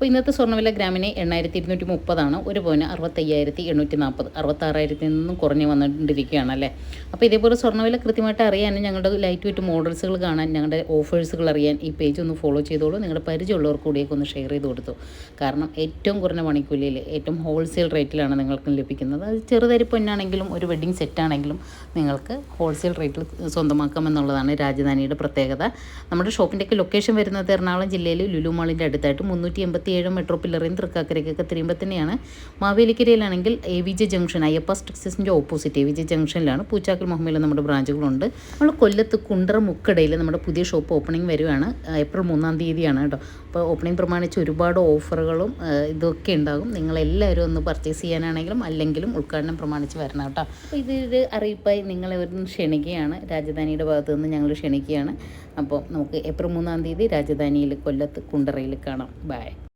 അപ്പോൾ ഇന്നത്തെ സ്വർണവില ഗ്രാമിന് എണ്ണായിരത്തി ഇരുന്നൂറ്റി മുപ്പതാണ് ഒരു പവന് അറുപത്തയ്യായിരത്തി എണ്ണൂറ്റി നാൽപ്പത് അറുപത്താറായിരത്തിൽ നിന്നും കുറഞ്ഞ് വന്നുകൊണ്ടിരിക്കുകയാണ് അല്ലേ? അപ്പോൾ ഇതേപോലെ സ്വർണവില കൃത്യമായിട്ട് അറിയാനും ഞങ്ങളുടെ ലൈറ്റ് വെയിറ്റ് മോഡൽസുകൾ കാണാൻ ഞങ്ങളുടെ ഓഫേഴ്സുകൾ അറിയാൻ ഈ പേജ് ഒന്ന് ഫോളോ ചെയ്തോളൂ. നിങ്ങളുടെ പരിചയമുള്ളവർക്ക് കൂടിയൊക്കെ ഒന്ന് ഷെയർ ചെയ്ത് കൊടുത്തു. കാരണം ഏറ്റവും കുറഞ്ഞ പണിക്കൂലിയിൽ ഏറ്റവും ഹോൾസെയിൽ റേറ്റിലാണ് നിങ്ങൾക്ക് ലഭിക്കുന്നത്. അത് ചെറുതരി പൊന്നാണെങ്കിലും ഒരു വെഡ്ഡിങ് സെറ്റാണെങ്കിലും നിങ്ങൾക്ക് ഹോൾസെയിൽ റേറ്റിൽ സ്വന്തമാക്കാമെന്നുള്ളതാണ് രാജധാനിയുടെ പ്രത്യേകത. നമ്മുടെ ഷോപ്പിന്റെയൊക്കെ ലൊക്കേഷൻ വരുന്നത് എറണാകുളം ജില്ലയിൽ ലുലു മാളിന്റെ അടുത്തായിട്ട് മുന്നൂറ്റി എൺപത്തി ഏഴ് മെട്രോ പില്ലറിയും തൃക്കാക്കരയ്ക്കൊക്കെ തിരിയുമ്പോൾ തന്നെയാണ് മാവേലിക്കരയിലാണെങ്കിൽ A V J junction Ayyappa സ്ട്രിക്സസിന്റെ opposite A V J ജംഗ്ഷനിലാണ് പൂച്ചാക്കൽ മുഹമ്മയിൽ നമ്മുടെ ബ്രാഞ്ചുകളുണ്ട് നമ്മൾ കൊല്ലത്ത് കുണ്ടറ മുക്കടയിൽ നമ്മുടെ പുതിയ ഷോപ്പ് ഓപ്പണിംഗ് വരുവാണ്. ഏപ്രിൽ മൂന്നാം തീയതിയാണ് കേട്ടോ. അപ്പോൾ ഓപ്പണിംഗ് പ്രമാണിച്ച് ഒരുപാട് ഓഫറുകളും ഇതൊക്കെ ഉണ്ടാകും. നിങ്ങളെല്ലാവരും ഒന്ന് പർച്ചേസ് ചെയ്യാനാണെങ്കിലും അല്ലെങ്കിലും ഉദ്ഘാടനം പ്രമാണിച്ച് വരണം കേട്ടോ. അപ്പോൾ ഇതൊരു അറിയിപ്പായി നിങ്ങളെ ഒരു ക്ഷണിക്കുകയാണ്. രാജധാനിയുടെ ഭാഗത്ത് നിന്ന് ഞങ്ങൾ ക്ഷണിക്കുകയാണ്. അപ്പോൾ നമുക്ക് ഏപ്രിൽ മൂന്നാം തീയതി രാജധാനിയിൽ കൊല്ലത്ത് കുണ്ടറയിൽ കാണാം. ബൈ